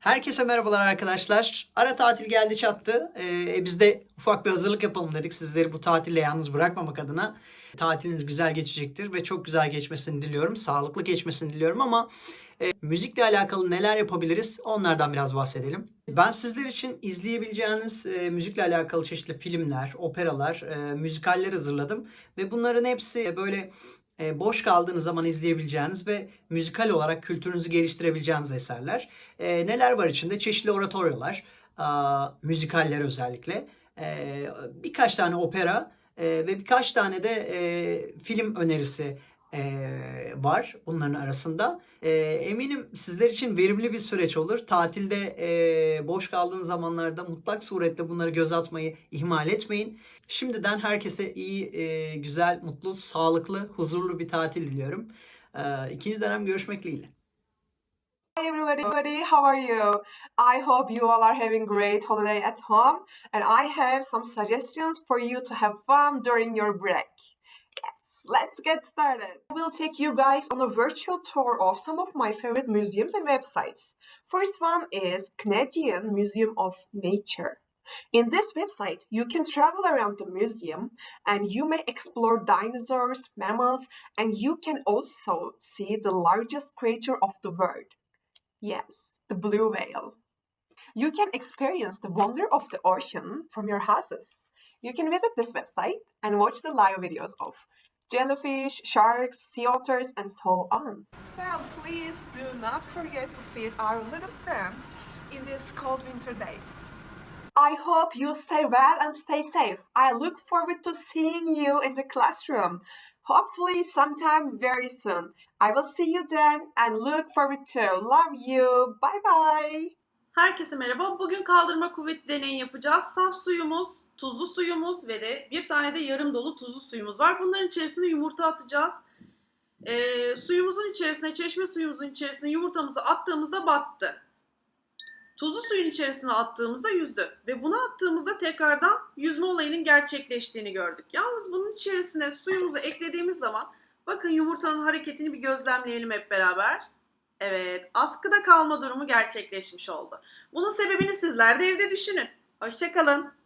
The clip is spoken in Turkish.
Herkese merhabalar arkadaşlar. Ara tatil geldi çattı. Ee, biz de ufak bir hazırlık yapalım dedik. Sizleri bu tatille yalnız bırakmamak adına. Tatiliniz güzel geçecektir ve çok güzel geçmesini diliyorum. Sağlıklı geçmesini diliyorum ama e, müzikle alakalı neler yapabiliriz onlardan biraz bahsedelim. Ben sizler için izleyebileceğiniz e, müzikle alakalı çeşitli filmler, operalar, e, müzikaller hazırladım. Ve bunların hepsi böyle e, boş kaldığınız zaman izleyebileceğiniz ve müzikal olarak kültürünüzü geliştirebileceğiniz eserler. E, neler var içinde? Çeşitli oratoryolar, müzikaller özellikle. E, birkaç tane opera ve birkaç tane de film önerisi e, var bunların arasında. E, eminim sizler için verimli bir süreç olur. Tatilde e, boş kaldığınız zamanlarda mutlak suretle bunları göz atmayı ihmal etmeyin. Şimdiden herkese iyi, e, güzel, mutlu, sağlıklı, huzurlu bir tatil diliyorum. E, ikinci dönem görüşmek dileğiyle. Hi everybody, how are you? I hope you all are having great holiday at home and I have some suggestions for you to have fun during your break. Yes, let's get started. I will take you guys on a virtual tour of some of my favorite museums and websites. First one is Canadian Museum of Nature. In this website, you can travel around the museum and you may explore dinosaurs, mammals, and you can also see the largest creature of the world. Yes, the blue whale. You can experience the wonder of the ocean from your houses. You can visit this website and watch the live videos of jellyfish, sharks, sea otters, and so on. Well, please do not forget to feed our little friends in these cold winter days. I hope you stay well and stay safe. I look forward to seeing you in the classroom. Hopefully, sometime very soon. I will see you then and look forward to. Love you. Bye bye. Herkese merhaba. Bugün kaldırma kuvveti deneyi yapacağız. Saf suyumuz, tuzlu suyumuz ve de bir tane de yarım dolu tuzlu suyumuz var. Bunların içerisine yumurta atacağız. Ee, suyumuzun içerisine, çeşme suyumuzun içerisine yumurtamızı attığımızda battı. Tuzlu suyun içerisine attığımızda yüzdü. Ve bunu attığımızda tekrardan yüzme olayının gerçekleştiğini gördük. Yalnız bunun içerisine suyumuzu eklediğimiz zaman bakın yumurtanın hareketini bir gözlemleyelim hep beraber. Evet, askıda kalma durumu gerçekleşmiş oldu. Bunun sebebini sizler de evde düşünün. Hoşçakalın.